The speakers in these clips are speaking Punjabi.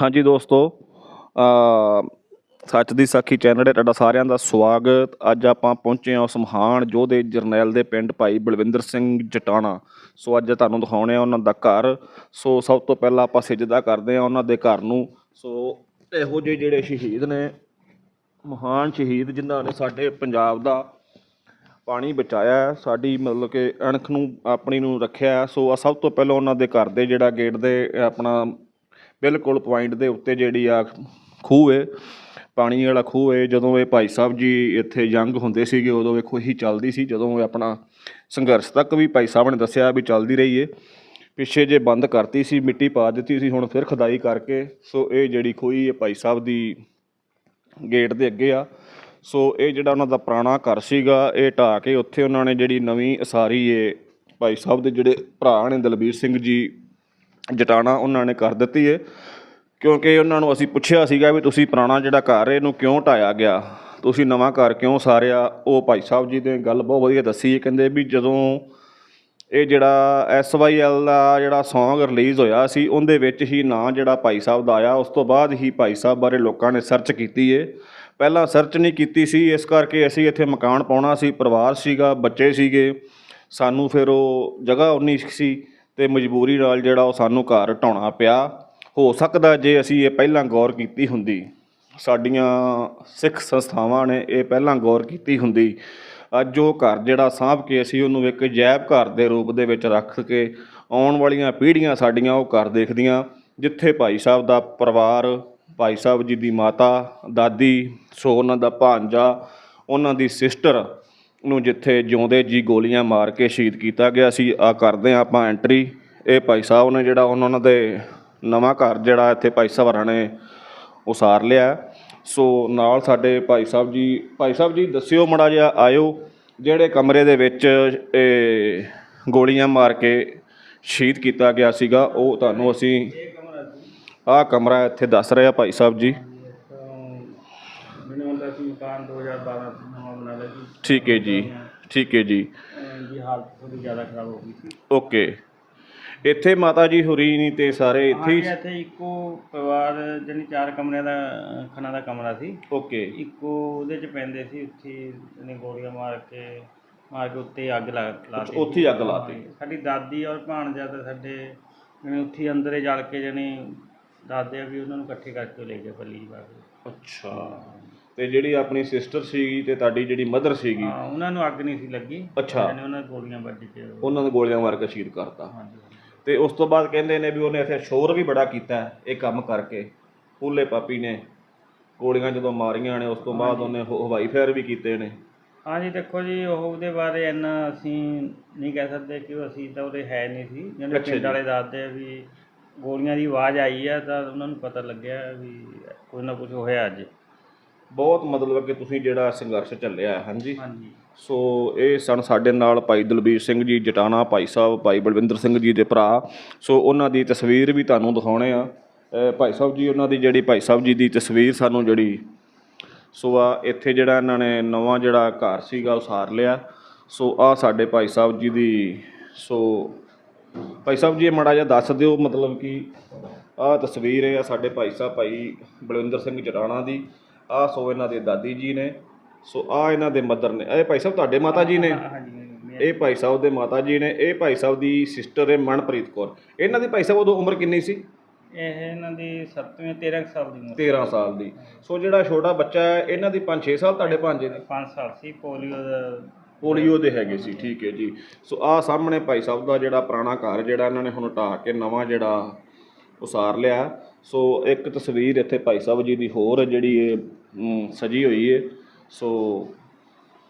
ਹਾਂਜੀ ਦੋਸਤੋ ਸੱਚ ਦੀ ਸਾਖੀ ਚੈਨਲ ਤੇ ਤੁਹਾਡਾ ਸਾਰਿਆਂ ਦਾ ਸਵਾਗਤ। ਅੱਜ ਆਪਾਂ ਪਹੁੰਚੇ ਹਾਂ ਉਸ ਮਹਾਨ ਯੋਧੇ ਜਰਨੈਲ ਦੇ ਪਿੰਡ ਭਾਈ ਬਲਵਿੰਦਰ ਸਿੰਘ ਜਟਾਣਾ। ਸੋ ਅੱਜ ਤੁਹਾਨੂੰ ਦਿਖਾਉਣੇ ਆ ਉਹਨਾਂ ਦਾ ਘਰ। ਸੋ ਸਭ ਤੋਂ ਪਹਿਲਾਂ ਆਪਾਂ ਸਿਜਦਾ ਕਰਦੇ ਆ ਉਹਨਾਂ ਦੇ ਘਰ ਨੂੰ। ਸੋ ਇਹੋ ਜਿਹੇ ਜਿਹੜੇ ਸ਼ਹੀਦ ਨੇ, ਮਹਾਨ ਸ਼ਹੀਦ ਜਿਨ੍ਹਾਂ ਨੇ ਸਾਡੇ ਪੰਜਾਬ ਦਾ ਪਾਣੀ ਬਚਾਇਆ ਸਾਡੀ ਮਤਲਬ ਕਿ ਅਣਖ ਨੂੰ, ਆਪਣੀ ਨੂੰ ਰੱਖਿਆ ਸੋ ਸਭ ਤੋਂ ਪਹਿਲਾਂ ਉਹਨਾਂ ਦੇ ਘਰ ਦੇ ਜਿਹੜਾ ਗੇਟ ਦੇ, ਆਪਣਾ ਬਿਲਕੁਲ ਪੁਆਇੰਟ ਦੇ ਉੱਤੇ ਜਿਹੜੀ ਆ ਖੂਹ ਏ, ਪਾਣੀ ਵਾਲਾ ਖੂਹ ਏ। ਜਦੋਂ ਇਹ ਭਾਈ ਸਾਹਿਬ ਜੀ ਇੱਥੇ ਯੰਗ ਹੁੰਦੇ ਸੀਗੇ, ਉਦੋਂ ਇਹ ਇਹੀ ਚੱਲਦੀ ਸੀ। ਜਦੋਂ ਇਹ ਆਪਣਾ ਸੰਘਰਸ਼ ਤੱਕ ਵੀ ਭਾਈ ਸਾਹਿਬ ਨੇ ਦੱਸਿਆ ਵੀ ਚੱਲਦੀ ਰਹੀ ਹੈ ਪਿੱਛੇ ਜੇ ਬੰਦ ਕਰਤੀ ਸੀ, ਮਿੱਟੀ ਪਾ ਦਿੱਤੀ ਸੀ, ਹੁਣ ਫਿਰ ਖਦਾਈ ਕਰਕੇ, ਸੋ ਇਹ ਜਿਹੜੀ ਖੂਹੀ ਹੈ ਭਾਈ ਸਾਹਿਬ ਦੀ ਗੇਟ ਦੇ ਅੱਗੇ ਆ। ਸੋ ਇਹ ਜਿਹੜਾ ਉਹਨਾਂ ਦਾ ਪੁਰਾਣਾ ਘਰ ਸੀਗਾ, ਇਹ ਢਾਹ ਕੇ ਉੱਥੇ ਉਹਨਾਂ ਨੇ ਜਿਹੜੀ ਨਵੀਂ ਅਸਾਰੀ ਏ, ਭਾਈ ਸਾਹਿਬ ਦੇ ਜਿਹੜੇ ਭਰਾ ਨੇ ਦਲਬੀਰ ਸਿੰਘ ਜੀ ਜਟਾਣਾ ਉਹਨਾਂ ਨੇ ਕਰ ਦਿੱਤੀ ਹੈ ਕਿਉਂਕਿ ਉਹਨਾਂ ਨੂੰ ਅਸੀਂ ਪੁੱਛਿਆ ਸੀਗਾ ਵੀ ਤੁਸੀਂ ਪੁਰਾਣਾ ਜਿਹੜਾ ਘਰ ਇਹਨੂੰ ਕਿਉਂ ਢਾਇਆ ਗਿਆ? ਤੁਸੀਂ ਨਵਾਂ ਘਰ ਕਿਉਂ ਸਾਰਿਆ? ਉਹ ਭਾਈ ਸਾਹਿਬ ਜੀ ਨੇ ਗੱਲ ਬਹੁਤ ਵਧੀਆ ਦੱਸੀ ਹੈ ਕਹਿੰਦੇ ਵੀ ਜਦੋਂ ਇਹ ਜਿਹੜਾ ਐਸਵਾਈਐਲ ਦਾ ਜਿਹੜਾ Song ਰਿਲੀਜ਼ ਹੋਇਆ ਸੀ, ਉਹਦੇ ਵਿੱਚ ਹੀ ਨਾਂ ਜਿਹੜਾ ਭਾਈ ਸਾਹਿਬ ਦਾ ਆਇਆ, ਉਸ ਤੋਂ ਬਾਅਦ ਹੀ ਭਾਈ ਸਾਹਿਬ ਬਾਰੇ ਲੋਕਾਂ ਨੇ ਸਰਚ ਕੀਤੀ ਏ। ਪਹਿਲਾਂ ਸਰਚ ਨਹੀਂ ਕੀਤੀ ਸੀ, ਇਸ ਕਰਕੇ ਅਸੀਂ ਇੱਥੇ ਮਕਾਨ ਪਾਉਣਾ ਸੀ, ਪਰਿਵਾਰ ਸੀਗਾ, ਬੱਚੇ ਸੀਗੇ, ਸਾਨੂੰ ਫਿਰ ਉਹ ਜਗ੍ਹਾ ਉਨੀ ਸੀ। ਤੇ ਮਜਬੂਰੀ ਨਾਲ ਜਿਹੜਾ ਉਹ ਸਾਨੂੰ ਘਰ ਢਾਉਣਾ ਪਿਆ। ਹੋ ਸਕਦਾ ਜੇ ਅਸੀਂ ਇਹ ਪਹਿਲਾਂ ਗੌਰ ਕੀਤੀ ਹੁੰਦੀ, ਸਾਡੀਆਂ ਸਿੱਖ ਸੰਸਥਾਵਾਂ ਨੇ ਇਹ ਪਹਿਲਾਂ ਗੌਰ ਕੀਤੀ ਹੁੰਦੀ। ਅੱਜ ਉਹ ਘਰ ਜਿਹੜਾ ਸਾਂਭ ਕੇ ਅਸੀਂ ਉਹਨੂੰ ਇੱਕ ਜੈਬ ਘਰ ਦੇ ਰੂਪ ਦੇ ਵਿੱਚ ਰੱਖ ਕੇ ਆਉਣ ਵਾਲੀਆਂ ਪੀੜ੍ਹੀਆਂ ਸਾਡੀਆਂ ਉਹ ਘਰ ਦੇਖਦੀਆਂ, ਜਿੱਥੇ ਭਾਈ ਸਾਹਿਬ ਦਾ ਪਰਿਵਾਰ, ਭਾਈ ਸਾਹਿਬ ਜੀ ਦੀ ਮਾਤਾ, ਦਾਦੀ, ਸੋ ਉਹਨਾਂ ਦਾ ਭਾਂਜਾ ਉਹਨਾਂ ਦੀ ਸਿਸਟਰ ਨੂੰ ਜਿੱਥੇ ਜਿਉਂਦੇ ਜੀ ਗੋਲੀਆਂ ਮਾਰ ਕੇ ਸ਼ਹੀਦ ਕੀਤਾ ਗਿਆ ਸੀ ਆ ਕਰਦੇ ਹਾਂ ਆਪਾਂ ਐਂਟਰੀ ਇਹ ਭਾਈ ਸਾਹਿਬ ਨੇ ਜਿਹੜਾ ਉਹਨਾਂ ਦੇ ਨਵਾਂ ਘਰ ਜਿਹੜਾ ਇੱਥੇ ਭਾਈ ਸਾਹਿਬ ਹਰਾਂ ਨੇ ਉਸਾਰ ਲਿਆ। ਸੋ ਨਾਲ ਸਾਡੇ ਭਾਈ ਸਾਹਿਬ ਜੀ, ਭਾਈ ਸਾਹਿਬ ਜੀ ਦੱਸਿਓ ਮੜਾ ਜਿਹਾ, ਆਇਓ ਜਿਹੜੇ ਕਮਰੇ ਦੇ ਵਿੱਚ ਇਹ ਗੋਲੀਆਂ ਮਾਰ ਕੇ ਸ਼ਹੀਦ ਕੀਤਾ ਗਿਆ ਸੀਗਾ, ਉਹ ਤੁਹਾਨੂੰ ਅਸੀਂ ਆਹ ਕਮਰਾ ਇੱਥੇ ਦੱਸ ਰਿਹਾ ਭਾਈ ਸਾਹਿਬ ਜੀ। ਮੈਨੂੰ ਹੁੰਦਾ ਸੀ ਮਕਾਨ 2012 ਠੀਕ ਹੈ ਜੀ ਠੀਕ ਹੈ ਜੀ। ਦੀ ਹਾਲਤ ਥੋੜੀ ਜ਼ਿਆਦਾ ਖਰਾਬ ਹੋ ਗਈ ਸੀ। ਓਕੇ। ਇੱਥੇ ਮਾਤਾ ਜੀ ਹੁਰੀ ਨਹੀਂ ਤੇ ਸਾਰੇ ਇੱਥੇ ਹਾਂਜੀ ਹੀ ਇੱਥੇ ਇੱਕੋ ਪਰਿਵਾਰ ਜਾਨੀ ਚਾਰ ਕਮਰਿਆਂ ਦਾ ਖਾਣਾ ਦਾ ਕਮਰਾ ਸੀ। ਓਕੇ। ਇੱਕੋ ਉਹਦੇ ਚ ਪੈਂਦੇ ਸੀ ਉੱਥੇ ਇਹਨੇ ਗੋਲੀਆਂ ਮਾਰ ਕੇ ਮਾਰ ਕੇ ਉੱਤੇ ਅੱਗ ਲਾ ਲਾਤੀ ਉੱਥੇ ਹੀ ਅੱਗ ਲਾਤੀ। ਸਾਡੀ ਦਾਦੀ ਔਰ ਭਾਣਜਾ ਤਾਂ ਸਾਡੇ ਜਾਣੀ ਉੱਥੇ ਹੀ ਅੰਦਰੇ ਜਲ ਕੇ ਜਾਨੀ ਦਾਦੇ ਆ ਵੀ ਉਹਨਾਂ ਨੂੰ ਇਕੱਠੇ ਕਰਕੇ ਲੈ ਗਏ ਪੱਲੀ ਜੀ ਬਾਗ ਅੱਛਾ। ਤੇ ਜਿਹੜੀ ਆਪਣੀ ਸਿਸਟਰ ਸੀਗੀ ਤੇ ਤੁਹਾਡੀ ਜਿਹੜੀ ਮਦਰ ਸੀਗੀ? ਹਾਂ ਉਹਨਾਂ ਨੂੰ ਅੱਗ ਨਹੀਂ ਸੀ ਲੱਗੀ। ਅੱਛਾ। ਉਹਨਾਂ ਦੀਆਂ ਗੋਲੀਆਂ ਵੱਜ ਕੇ ਉਹ- ਉਹਨਾਂ ਨੇ ਗੋਲੀਆਂ ਮਾਰ ਕੇ ਸ਼ਹੀਦ ਕਰਤਾ। ਹਾਂਜੀ ਤੇ ਉਸ ਤੋਂ ਬਾਅਦ ਕਹਿੰਦੇ ਨੇ ਵੀ ਉਹਨੇ ਇੱਥੇ ਸ਼ੋਰ ਵੀ ਬੜਾ ਕੀਤਾ ਇਹ ਕੰਮ ਕਰਕੇ। ਪੂਲੇ ਪਾਪੀ ਨੇ ਗੋਲੀਆਂ ਜਦੋਂ ਮਾਰੀਆਂ ਨੇ ਉਸ ਤੋਂ ਬਾਅਦ ਉਹਨੇ ਹਵਾਈ ਫਾਇਰ ਵੀ ਕੀਤੇ ਨੇ। ਹਾਂਜੀ ਦੇਖੋ ਜੀ ਉਹ ਉਹਦੇ ਬਾਰੇ ਇੰਨਾ ਅਸੀਂ ਨਹੀਂ ਕਹਿ ਸਕਦੇ ਕਿ ਉਹ ਅਸੀਂ ਤਾਂ ਉਹਦੇ ਹੈ ਨਹੀਂ ਸੀ। ਜਿਹਨੇ ਅੱਛਾ ਪਿੰਡ। ਵਾਲੇ ਦੱਸਦੇ ਆ ਵੀ ਗੋਲੀਆਂ ਦੀ ਆਵਾਜ਼ ਆਈ ਆ ਤਾਂ ਉਹਨਾਂ ਨੂੰ ਪਤਾ ਲੱਗਿਆ ਵੀ ਕੁਝ ਨਾ ਕੁਝ ਹੋਇਆ ਅੱਜ। ਬਹੁਤ ਮਤਲਬ ਕਿ ਤੁਸੀਂ ਜਿਹੜਾ ਸੰਘਰਸ਼ ਚੱਲਿਆ ਹੈ ਹਾਂਜੀ? ਹਾਂਜੀ। ਸੋ ਇਹ ਸਨ ਸਾਡੇ ਨਾਲ ਭਾਈ ਦਲਬੀਰ ਸਿੰਘ ਜੀ ਜਟਾਣਾ ਭਾਈ ਸਾਹਿਬ ਭਾਈ ਬਲਵਿੰਦਰ ਸਿੰਘ ਜੀ ਦੇ ਭਰਾ। ਸੋ ਉਹਨਾਂ ਦੀ ਤਸਵੀਰ ਵੀ ਤੁਹਾਨੂੰ ਦਿਖਾਉਣੇ ਆ। ਭਾਈ ਸਾਹਿਬ ਜੀ ਉਹਨਾਂ ਦੀ ਜਿਹੜੀ ਭਾਈ ਸਾਹਿਬ ਜੀ ਦੀ ਤਸਵੀਰ ਸਾਨੂੰ ਜਿਹੜੀ ਸੋ ਆ ਇੱਥੇ ਜਿਹੜਾ ਇਹਨਾਂ ਨੇ ਨਵਾਂ ਜਿਹੜਾ ਘਰ ਸੀਗਾ ਉਸਾਰ ਲਿਆ। ਸੋ ਆ ਸਾਡੇ ਭਾਈ ਸਾਹਿਬ ਜੀ ਦੀ ਸੋ ਭਾਈ ਸਾਹਿਬ ਜੀ ਮਾੜਾ ਜਿਹਾ ਦੱਸ ਦਿਓ ਮਤਲਬ ਕਿ ਆਹ ਤਸਵੀਰ ਹੈ ਆ ਸਾਡੇ ਭਾਈ ਸਾਹਿਬ ਭਾਈ ਬਲਵਿੰਦਰ ਸਿੰਘ ਜਟਾਣਾ ਦੀ। ਆ ਸੋ ਇਹਨਾਂ ਦੇ ਦਾਦੀ ਜੀ ਨੇ ਸੋ ਆ ਇਹਨਾਂ ਦੇ ਮਦਰ ਨੇ। ਇਹ ਭਾਈ ਸਾਹਿਬ ਤੁਹਾਡੇ ਮਾਤਾ ਜੀ ਨੇ? ਇਹ ਭਾਈ ਸਾਹਿਬ ਦੇ ਮਾਤਾ ਜੀ ਨੇ ਇਹ ਭਾਈ ਸਾਹਿਬ ਦੀ ਸਿਸਟਰ ਹੈ ਮਨਪ੍ਰੀਤ ਕੌਰ। ਇਹਨਾਂ ਦੀ ਭਾਈ ਸਾਹਿਬ ਉਦੋਂ ਉਮਰ ਕਿੰਨੀ ਸੀ? ਇਹ ਇਹਨਾਂ ਦੀ 7ਵੀਂ 13 ਕੁ ਸਾਲ ਦੀ ਉਮਰ 13 ਸਾਲ ਦੀ। ਸੋ ਜਿਹੜਾ ਛੋਟਾ ਬੱਚਾ ਹੈ ਇਹਨਾਂ ਦੀ 5-6 ਸਾਲ ਤੁਹਾਡੇ ਭਾਂਜੇ ਦੀ? 5 ਸਾਲ ਸੀ ਪੋਲੀਓ ਦਾ ਪੋਲੀਓ ਦੇ ਹੈਗੇ ਸੀ ਠੀਕ ਹੈ ਜੀ। ਸੋ ਆ ਸਾਹਮਣੇ ਭਾਈ ਸਾਹਿਬ ਦਾ ਜਿਹੜਾ ਪੁਰਾਣਾ ਘਰ ਜਿਹੜਾ ਇਹਨਾਂ ਨੇ ਹੁਣ ਢਾਹ ਕੇ ਨਵਾਂ ਜਿਹੜਾ ਉਸਾਰ ਲਿਆ। ਸੋ ਇੱਕ ਤਸਵੀਰ ਇੱਥੇ ਭਾਈ ਸਾਹਿਬ ਜੀ ਦੀ ਹੋਰ ਜਿਹੜੀ ਸਜੀ ਹੋਈ ਹੈ ਸੋ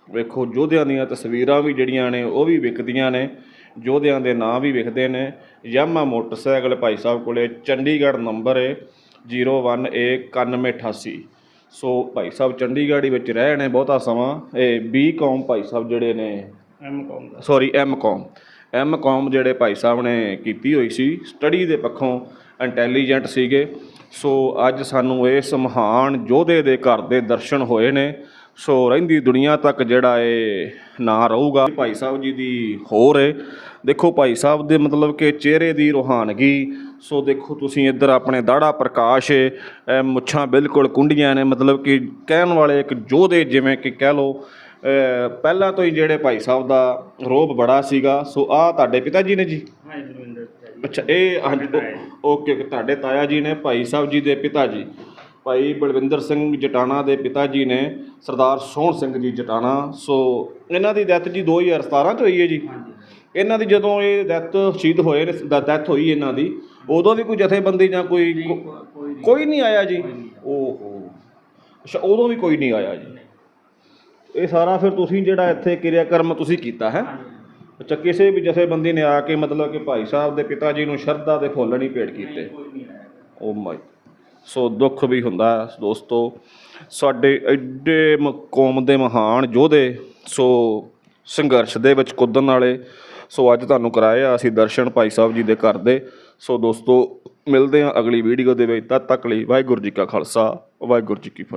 ਵੇਖੋ ਯੋਧਿਆਂ ਦੀਆਂ ਤਸਵੀਰਾਂ ਵੀ ਜਿਹੜੀਆਂ ਨੇ ਉਹ ਵੀ ਵਿਕਦੀਆਂ ਨੇ। ਯੋਧਿਆਂ ਦੇ ਨਾਂ ਵੀ ਵਿਕਦੇ ਨੇ। ਯਾਮਾ ਮੋਟਰਸਾਈਕਲ ਭਾਈ ਸਾਹਿਬ ਕੋਲੇ ਚੰਡੀਗੜ੍ਹ ਨੰਬਰ ਹੈ 019188 ਸੋ ਭਾਈ ਸਾਹਿਬ ਚੰਡੀਗੜ੍ਹ ਹੀ ਵਿੱਚ ਰਹੇ ਨੇ ਬਹੁਤਾ ਸਮਾਂ। ਇਹ ਬੀ ਕੌਮ ਭਾਈ ਸਾਹਿਬ ਜਿਹੜੇ ਨੇ ਐਮ ਕੌਮ ਸੌਰੀ ਐਮ ਕੌਮ। ਐਮ ਕੌਮ ਜਿਹੜੇ ਭਾਈ ਸਾਹਿਬ ਨੇ ਕੀਤੀ ਹੋਈ ਸੀ ਸਟੱਡੀ ਦੇ ਪੱਖੋਂ ਇੰਟੈਲੀਜੈਂਟ ਸੀਗੇ। ਸੋ ਅੱਜ ਸਾਨੂੰ ਇਸ ਮਹਾਨ ਯੋਧੇ ਦੇ ਘਰ ਦੇ ਦਰਸ਼ਨ ਹੋਏ ਨੇ। ਸੋ ਰਹਿੰਦੀ ਦੁਨੀਆ ਤੱਕ ਜਿਹੜਾ ਇਹ ਨਾਂ ਰਹੂਗਾ, ਭਾਈ ਸਾਹਿਬ ਜੀ ਦੀ ਹੋਰ ਏ। ਦੇਖੋ ਭਾਈ ਸਾਹਿਬ ਦੇ ਮਤਲਬ ਕਿ ਚਿਹਰੇ ਦੀ ਰੋਹਾਨਗੀ। ਸੋ ਦੇਖੋ ਤੁਸੀਂ ਇੱਧਰ ਆਪਣੇ ਦਾੜਾ ਪ੍ਰਕਾਸ਼ ਏ। ਮੁੱਛਾਂ ਬਿਲਕੁਲ ਕੁੰਡੀਆਂ ਨੇ। ਮਤਲਬ ਕਿ ਕਹਿਣ ਵਾਲੇ ਇੱਕ ਯੋਧੇ ਜਿਵੇਂ ਕਿ ਕਹਿ ਲਓ ਪਹਿਲਾਂ ਤੋਂ ਹੀ ਜਿਹੜੇ ਭਾਈ ਸਾਹਿਬ ਦਾ ਰੋਬ ਬੜਾ ਸੀਗਾ। ਸੋ ਆਹ ਤੁਹਾਡੇ ਪਿਤਾ ਜੀ ਨੇ ਜੀ? ਹਾਂ ਜੀ ਅੱਛਾ ਇਹ ਹਾਂਜੀ ਓਕੇ ਓਕੇ ਤੁਹਾਡੇ ਤਾਇਆ ਜੀ ਨੇ ਭਾਈ ਸਾਹਿਬ ਜੀ ਦੇ ਪਿਤਾ ਜੀ ਭਾਈ ਬਲਵਿੰਦਰ ਸਿੰਘ ਜਟਾਣਾ ਦੇ ਪਿਤਾ ਜੀ ਨੇ ਸਰਦਾਰ ਸੋਹਣ ਸਿੰਘ ਜੀ ਜਟਾਣਾ। ਸੋ ਇਹਨਾਂ ਦੀ ਡੈਥ ਜੀ 2017 ਚ ਹੋਈ ਹੈ ਜੀ। ਇਹਨਾਂ ਦੀ ਜਦੋਂ ਇਹ ਡੈਥ ਸ਼ਹੀਦ ਹੋਏ ਨੇ ਡੈਥ ਹੋਈ ਇਹਨਾਂ ਦੀ ਉਦੋਂ ਵੀ ਕੋਈ ਜਥੇਬੰਦੀ ਜਾਂ ਕੋਈ ਕੋਈ ਨਹੀਂ। ਆਇਆ ਜੀ। ਓਹੋ। ਅੱਛਾ ਉਦੋਂ ਵੀ ਕੋਈ ਨਹੀਂ ਆਇਆ ਜੀ। ਇਹ ਸਾਰਾ ਫਿਰ ਤੁਸੀਂ ਜਿਹੜਾ ਇੱਥੇ ਕਿਰਿਆ ਕਰਮ ਤੁਸੀਂ ਕੀਤਾ ਹੈ? ਅੱਛਾ ਕਿਸੇ ਵੀ ਜਥੇਬੰਦੀ ਨੇ ਆ ਕੇ ਮਤਲਬ ਕਿ ਭਾਈ ਸਾਹਿਬ ਦੇ ਪਿਤਾ ਜੀ ਨੂੰ ਸ਼ਰਧਾ ਦੇ ਫੁੱਲ ਨਹੀਂ ਭੇਟ ਕੀਤੇ। ਓ ਮਾਈ ਸੋ ਦੁੱਖ ਵੀ ਹੁੰਦਾ ਦੋਸਤੋ। ਸਾਡੇ ਐਡੇ ਕੌਮ ਦੇ ਮਹਾਨ ਯੋਧੇ ਸੋ ਸੰਘਰਸ਼ ਦੇ ਵਿੱਚ ਕੁੱਦਣ ਵਾਲੇ ਸੋ ਅੱਜ ਤੁਹਾਨੂੰ ਕਰਾਇਆ ਅਸੀਂ ਦਰਸ਼ਨ ਭਾਈ ਸਾਹਿਬ ਜੀ ਦੇ ਘਰ ਦੇ। ਸੋ ਦੋਸਤੋ ਮਿਲਦੇ ਹਾਂ ਅਗਲੀ ਵੀਡੀਓ ਦੇ ਵਿੱਚ ਤਦ ਤੱਕ ਲਈ ਵਾਹਿਗੁਰੂ ਜੀ ਕਾ ਖਾਲਸਾ ਵਾਹਿਗੁਰੂ ਜੀ ਕੀ ਫਤਿਹ।